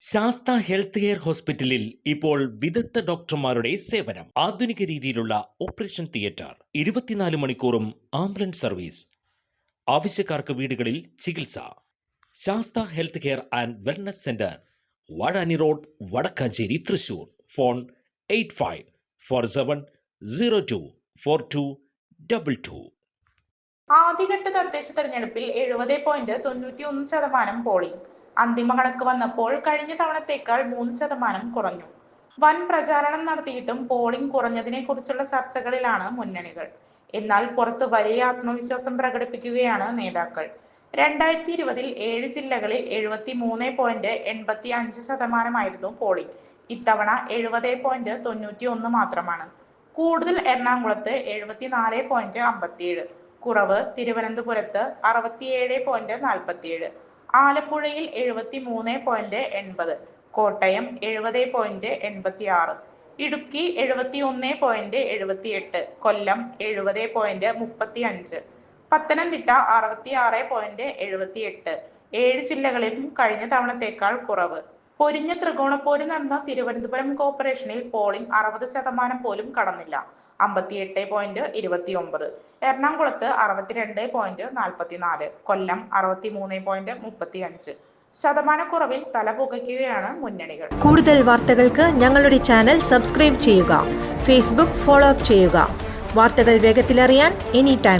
Sastha health care ഹോസ്പിറ്റലിൽ ഇപ്പോൾ വിദഗ്ധ ഡോക്ടർമാരുടെ സേവനം. ആധുനിക രീതിയിലുള്ള ഓപ്പറേഷൻ തിയേറ്റർ ഇരുപത്തിനാല് മണിക്കൂറും ആംബുലൻസ് സർവീസ് ആവശ്യക്കാർക്ക് വീടുകളിൽ ചികിത്സ. Sastha health care and wellness centre Vazhani road Vadakkanchery Thrissur. Phone eight five four seven zero two four two double two. ആദ്യഘട്ട തദ്ദേശ തെരഞ്ഞെടുപ്പിൽ എഴുപത് പോയിന്റ് തൊണ്ണൂറ്റി ഒന്ന് ശതമാനം പോളിംഗ്. അന്തിമ കണക്ക് വന്നപ്പോൾ കഴിഞ്ഞ തവണത്തേക്കാൾ മൂന്ന് ശതമാനം കുറഞ്ഞു. വൻ പ്രചാരണം നടത്തിയിട്ടും പോളിംഗ് കുറഞ്ഞതിനെ കുറിച്ചുള്ള ചർച്ചകളിലാണ് മുന്നണികൾ. എന്നാൽ പുറത്ത് വലിയ ആത്മവിശ്വാസം പ്രകടിപ്പിക്കുകയാണ് നേതാക്കൾ. രണ്ടായിരത്തി ഇരുപതിൽ ഏഴ് ജില്ലകളിൽ എഴുപത്തി മൂന്ന് പോയിന്റ് എൺപത്തി അഞ്ച് ശതമാനമായിരുന്നു പോളിംഗ്. ഇത്തവണ എഴുപത് പോയിന്റ് തൊണ്ണൂറ്റി ഒന്ന് മാത്രമാണ്. കൂടുതൽ എറണാകുളത്ത് എഴുപത്തിനാല് പോയിന്റ് അമ്പത്തിയേഴ്. കുറവ് തിരുവനന്തപുരത്ത് അറുപത്തിയേഴ് പോയിന്റ് നാൽപ്പത്തിയേഴ് ആലപ്പുഴയിൽ എഴുപത്തി മൂന്ന് പോയിന്റ് എൺപത് കോട്ടയം എഴുപത് പോയിന്റ് എൺപത്തി ആറ് ഇടുക്കി എഴുപത്തി ഒന്ന് പോയിന്റ് എഴുപത്തി എട്ട് കൊല്ലം എഴുപത് പോയിന്റ് മുപ്പത്തി അഞ്ച് പത്തനംതിട്ട അറുപത്തി ആറ് പോയിന്റ് എഴുപത്തി എട്ട് ഏഴ് ജില്ലകളിലും കഴിഞ്ഞ തവണത്തേക്കാൾ കുറവ്. പൊരിഞ്ഞ ത്രികോണപ്പോര് നടന്ന തിരുവനന്തപുരം കോർപ്പറേഷനിൽ പോളിംഗ് അറുപത് ശതമാനം പോലും കടന്നില്ല. അമ്പത്തിയെട്ട് പോയിന്റ് ഇരുപത്തി ഒമ്പത് എറണാകുളത്ത് അറുപത്തിരണ്ട് പോയിന്റ് നാൽപ്പത്തിനാല് കൊല്ലം അറുപത്തി മൂന്ന് പോയിന്റ് മുപ്പത്തി അഞ്ച് ശതമാനക്കുറവിൽ തലപുകയ്ക്കുകയാണ് മുന്നണികൾ. കൂടുതൽ വാർത്തകൾക്ക് ഞങ്ങളുടെ ചാനൽ സബ്സ്ക്രൈബ് ചെയ്യുക ഫേസ്ബുക്ക് ഫോളോ അപ്പ് ചെയ്യുക. വാർത്തകൾ വേഗത്തിലറിയാൻ എനി ടൈം.